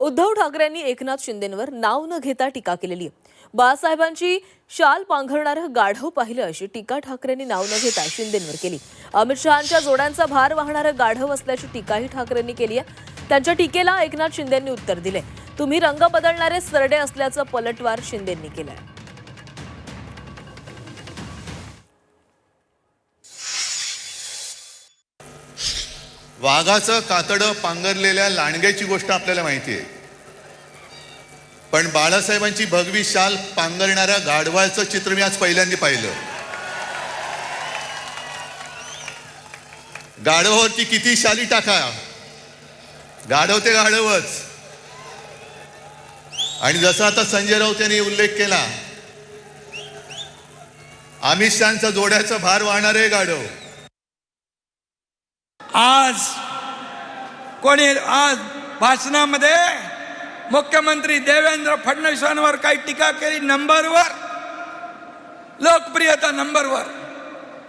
उद्धव ठाकरेंनी एकनाथ शिंदेंवर नाव न घेता टीका केलेली बाळासाहेबांची शाल पांघरणारं गाढव पाहिलं अशी टीका ठाकरेंनी नाव न घेता शिंदेंवर केली. अमित शहांच्या जोड्यांचा भार वाहणारं गाढव असल्याची टीकाही ठाकरेंनी केली आहे. त्यांच्या टीकेला एकनाथ शिंदेंनी उत्तर दिले तुम्ही रंग बदलणारे सरडे असल्याचं पलटवार शिंदेंनी केलंय. वाघाचं कातडं पांघरलेल्या लांडग्याची गोष्ट आपल्याला माहिती आहे. पण बाळासाहेबांची भगवी शाल पांघरणाऱ्या गाढवाचं चित्र मी आज पहिल्यांदा पाहिलं. गाढवावरती किती शाली टाका. गाढव ते गाढवच. आणि जसा आता संजय राऊत यांनी उल्लेख केला अमित शहाचा जोड्याचा भार वाहणारे गाढव. आज कोणी आज भाषणामध्ये मुख्यमंत्री देवेंद्र फडणवीसांवर काही टीका केली नंबरवर? लोकप्रियता नंबरवर.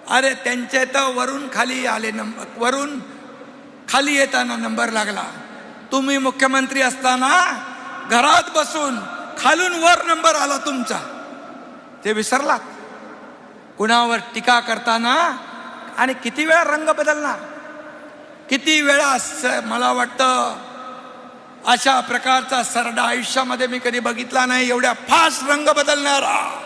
अरे त्यांचे तर वरून खाली आले नंबर वरून खाली येताना नंबर लागला. तुम्ही मुख्यमंत्री असताना घरात बसून खालून वर नंबर आला तुमचा. ते विसरलात. कुणावर टीका करताना आणि किती वेळा रंग बदलणार? किती वेळा मला वाटतं अशा प्रकारचा सरडा आयुष्यामध्ये मी कधी बघितला नाही. एवढ्या फास्ट रंग बदलणारा.